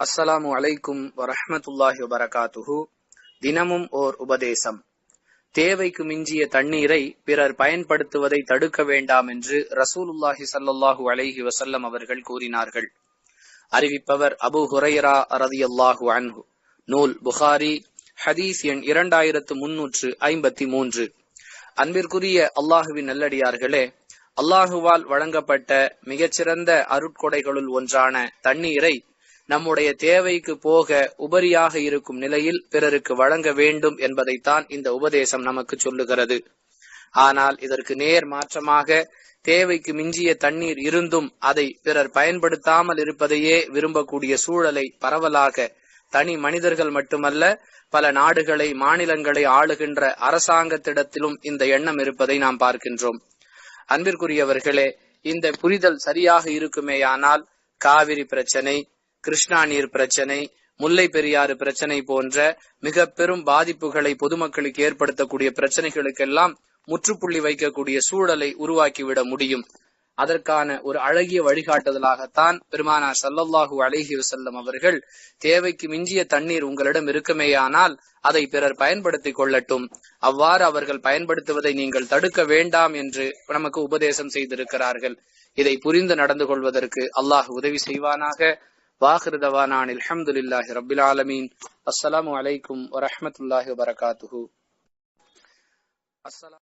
அஸ்ஸலாமு அலைக்கும் வரஹமத்துல்லாஹி வபரகாத்துஹு. தினமும் ஓர் உபதேசம். தேவைக்கு மிஞ்சிய தண்ணீரை பிறர் பயன்படுத்துவதை தடுக்க வேண்டாம் என்று ரசூலுல்லாஹி ஸல்லல்லாஹு அலைஹி வசல்லம் அவர்கள் கூறினார்கள். அறிவிப்பவர் அபு ஹுரைரா ரதியல்லாஹு அன்ஹு. நூல் புகாரி ஹதீஸ் எண் இரண்டாயிரத்து முன்னூற்று ஐம்பத்தி மூன்று. அன்பிற்குரிய அல்லாஹுவின் நல்லடியார்களே அல்லாஹுவால் வழங்கப்பட்ட மிகச்சிறந்த அருட்கொடைகளுள் ஒன்றான தண்ணீரை நம்முடைய தேவைக்கு போக உபரியாக இருக்கும் நிலையில் பிறருக்கு வழங்க வேண்டும் என்பதைத்தான் இந்த உபதேசம் நமக்கு சொல்லுகிறது. ஆனால் இதற்கு நேர் மாற்றமாக தேவைக்கு மிஞ்சிய தண்ணீர் இருந்தும் அதை பிறர் பயன்படுத்தாமல் இருப்பதையே விரும்பக்கூடிய சூழலை பரவலாக தனி மனிதர்கள் மட்டுமல்ல பல நாடுகளை மாநிலங்களை ஆளுகின்ற அரசாங்கத்திடத்திலும் இந்த எண்ணம் இருப்பதை நாம் பார்க்கின்றோம். அன்பிற்குரியவர்களே இந்த புரிதல் சரியாக இருக்குமேயானால் காவிரி பிரச்சனை கிருஷ்ணா நீர் பிரச்சனை முல்லை பெரியாறு பிரச்சனை போன்ற மிக பெரும் பாதிப்புகளை பொதுமக்களுக்கு ஏற்படுத்தக்கூடிய பிரச்சனைகளுக்கெல்லாம் முற்றுப்புள்ளி வைக்கக்கூடிய சூழலை உருவாக்கிவிட முடியும். அதற்கான ஒரு அழகிய வழிகாட்டுதலாகத்தான் பெருமானார் சல்லல்லாஹூ அலைஹி வசல்லம் அவர்கள் தேவைக்கு மிஞ்சிய தண்ணீர் உங்களிடம் இருக்குமேயானால் அதை பிறர் பயன்படுத்திக் கொள்ளட்டும். அவ்வாறு அவர்கள் பயன்படுத்துவதை நீங்கள் தடுக்க வேண்டாம் என்று நமக்கு உபதேசம் செய்திருக்கிறார்கள். இதை புரிந்து நடந்து கொள்வதற்கு அல்லாஹ் உதவி செய்வானாக. வாஹிரு தவானான் அல்ஹம்துலில்லாஹி ரபில் ஆலமீன் அஸ்ஸலாமு அலைக்கும் வரஹமத்துல்லாஹி வபரகாத்துஹு அஸ்ஸலாம்